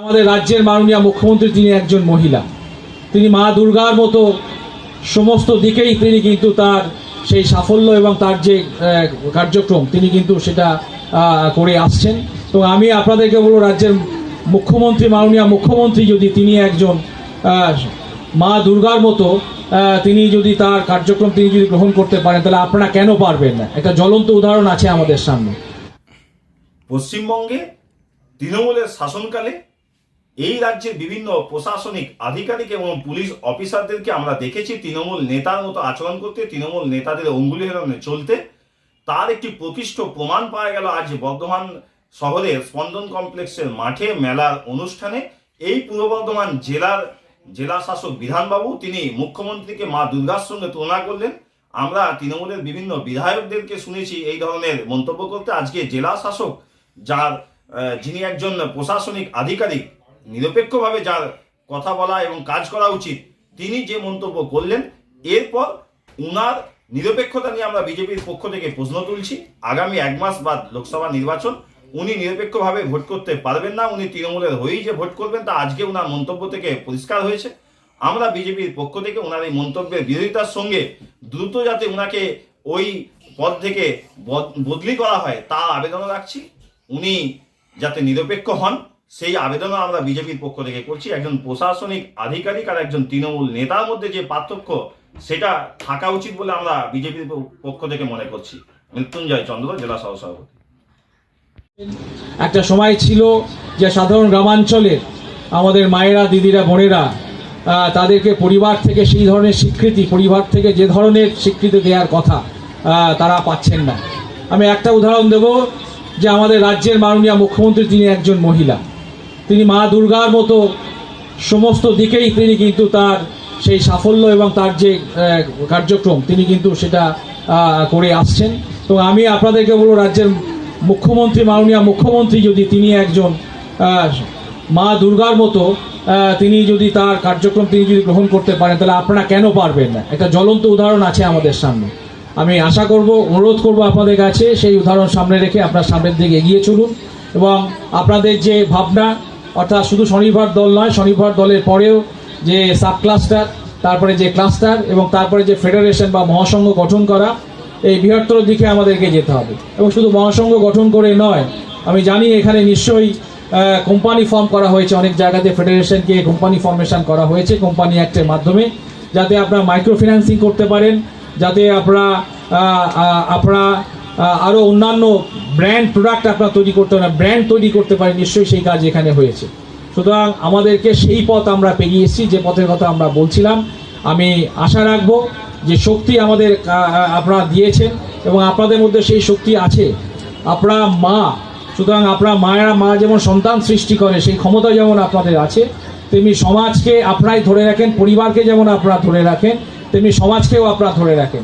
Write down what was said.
আমাদের রাজ্যের মাননীয় মুখ্যমন্ত্রী তিনি একজন মহিলা। তিনি মা দুর্গার মতো সমস্ত দিকেই তিনি কিন্তু তার সেই সাফল্য এবং তার যে কার্যক্রম, তিনি কিন্তু সেটা করে আসছেন। তো আমি আপনাদেরকে বলব, রাজ্যের মুখ্যমন্ত্রী, মাননীয় মুখ্যমন্ত্রী যদি তিনি একজন মা দুর্গার মতো তিনি যদি তার কার্যক্রম তিনি যদি গ্রহণ করতে পারেন, তাহলে আপনারা কেন পারবেন না? একটা জ্বলন্ত উদাহরণ আছে আমাদের সামনে। পশ্চিমবঙ্গে তৃণমূলের শাসনকালে এই রাজ্যের বিভিন্ন প্রশাসনিক, আধিকারিক এবং পুলিশ অফিসারদেরকে আমরা দেখেছি তৃণমূল নেতার মতো আচরণ করতে, তৃণমূল নেতাদের অঙ্গুলি হেলনে চলতে। তার একটি প্রকৃষ্ট প্রমাণ পাওয়া গেল আজ বর্ধমান শহরের স্পন্দন কমপ্লেক্সের মাঠে মেলার অনুষ্ঠানে। এই পূর্ব বর্ধমান জেলার জেলা শাসক বিধানবাবু, তিনি মুখ্যমন্ত্রীকে মা দুর্গার সঙ্গে তুলনা করলেন। আমরা তৃণমূলের বিভিন্ন বিধায়কদেরকে শুনেছি এই ধরনের মন্তব্য করতে। আজকে জেলা শাসক যার যিনি একজন প্রশাসনিক আধিকারিক নিরপেক্ষভাবে যার কথা বলা এবং কাজ করা উচিত, তিনি যে মন্তব্য করলেন, এরপর উনার নিরপেক্ষতা নিয়ে আমরা বিজেপির পক্ষ থেকে প্রশ্ন তুলছি। আগামী এক মাস বাদ লোকসভা নির্বাচন, উনি নিরপেক্ষভাবে ভোট করতে পারবেন না, উনি তৃণমূলের হয়েই যে ভোট করবেন তা আজকে উনার মন্তব্য থেকে পরিষ্কার হয়েছে। আমরা বিজেপির পক্ষ থেকে ওনার এই মন্তব্যের বিরোধিতার সঙ্গে দ্রুত যাতে ওনাকে ওই পদ থেকে বদ- বদলি করা হয়, তা আবেদনও রাখছি। উনি যাতে নিরপেক্ষ হন সেই আবেদনও আমরা বিজেপির পক্ষ থেকে করছি। একজন প্রশাসনিক আধিকারিক আর একজন তৃণমূল নেতার মধ্যে যে পার্থক্য, সেটা থাকা উচিত বলে আমরা বিজেপির পক্ষ থেকে মনে করছি। মৃত্যুঞ্জয় চন্দ্র, জেলা সহসভাপতি একটা সময় ছিল যে সাধারণ গ্রামাঞ্চলের আমাদের মায়েরা, দিদিরা, বোনেরা তাদেরকে পরিবার থেকে সেই ধরনের স্বীকৃতি, পরিবার থেকে যে ধরনের স্বীকৃতি দেওয়ার কথা তারা পাচ্ছেন না। আমি একটা উদাহরণ দেব যে আমাদের রাজ্যের মাননীয় মুখ্যমন্ত্রী তিনি একজন মহিলা। তিনি মা দুর্গার মতো সমস্ত দিকেই তিনি কিন্তু তার সেই সাফল্য এবং তার যে কার্যক্রম, তিনি কিন্তু সেটা করে আসছেন। তো আমি আপনাদেরকে বলব, রাজ্যের মুখ্যমন্ত্রী, মাননীয় মুখ্যমন্ত্রী যদি তিনি একজন মা দুর্গার মতো তিনি যদি তার কার্যক্রম তিনি যদি গ্রহণ করতে পারেন, তাহলে আপনারা কেন পারবেন না? একটা জ্বলন্ত উদাহরণ আছে আমাদের সামনে। আমি আশা করব, অনুরোধ করব আপনাদের কাছে, সেই উদাহরণ সামনে রেখে আপনার সামনের দিকে এগিয়ে চলুন। এবং আপনাদের যে ভাবনা অর্থাৎ শুধু স্বনির্ভর দল নয়, স্বনির্ভর দলের পরেও যে সাব ক্লাস্টার তারপরে যে ক্লাস্টার এবং তারপরে যে ফেডারেশন বা মহাসংঘ গঠন করা, এই বৃহত্তর দিকে আমাদেরকে যেতে হবে। এবং শুধু মহাসংঘ গঠন করে নয়, আমি জানি এখানে নিশ্চয়ই কোম্পানি ফর্ম করা হয়েছে, অনেক জায়গাতে ফেডারেশনকে কোম্পানি ফর্মেশন করা হয়েছে, কোম্পানি অ্যাক্টের মাধ্যমে, যাতে আপনারা মাইক্রো ফিন্যান্সিং করতে পারেন, যাতে আপনারা আপনারা আহ, আরও অন্যান্য ব্র্যান্ড প্রোডাক্ট আপনারা তৈরি করতে পারেন ব্র্যান্ড তৈরি করতে পারেন নিশ্চয়ই সেই কাজ এখানে হয়েছে। সুতরাং আমাদেরকে সেই পথ আমরা পেরিয়ে এসেছি যে পথের কথা আমরা বলছিলাম। আমি আশা রাখব যে শক্তি আমাদের আপনারা দিয়েছেন এবং আপনাদের মধ্যে সেই শক্তি আছে। আপনারা মা সুতরাং আপনারা মায়েরা মা যেমন সন্তান সৃষ্টি করে সেই ক্ষমতা যেমন আপনাদের আছে তেমনি সমাজকে আপনারাই ধরে রাখেন পরিবারকে যেমন আপনারা ধরে রাখেন তেমনি সমাজকেও আপনারা ধরে রাখেন।